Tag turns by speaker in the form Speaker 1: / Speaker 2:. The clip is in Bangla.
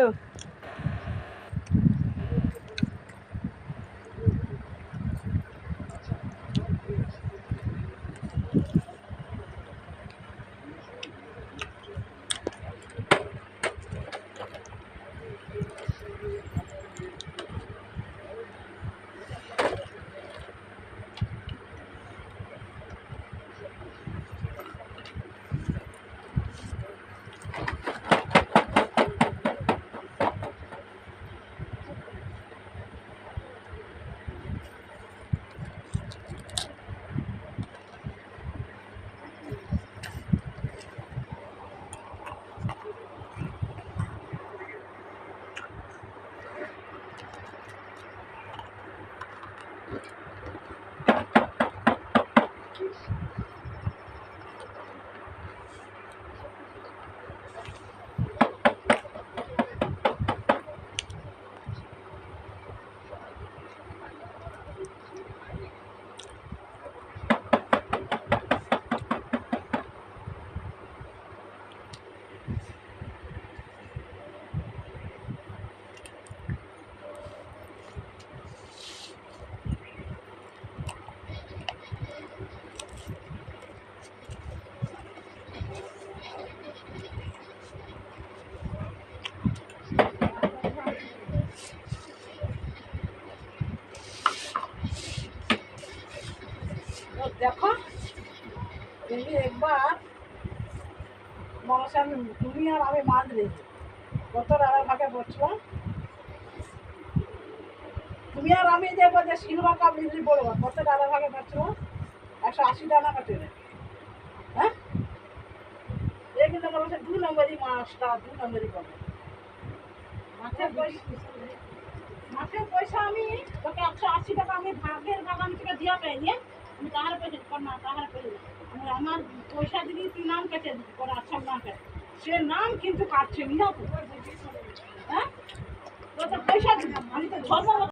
Speaker 1: go. countries. তো দেখো, তুমি একবার মশান তুমি আর আমি মাছ রেখে কত টাকা ভাগে বসছো তুমি আর আমি যে যে সিলভার কাপ বিক্রি করব কত টাকা ভাগে বসছো একশো আশি টাকা কাটে? হ্যাঁ? এই কিন্তু বলছে দু নম্বরই মাছটা, দু নম্বরই পাবে মাছের পয়সা মাছের পয়সা আমি তোকে একশো আশি টাকা আমি ভাগের বাগান থেকে দিয়া পাইনি। আমি পয়সা কর না তাহার পয়সা আমি আমার পয়সা দিবি তুই নাম কাছে দিবি পরে আচ্ছা নাম কেটে সে নাম কিন্তু কাটছে তো হ্যাঁ? তো পয়সা দিবি আমি তো ধর্ম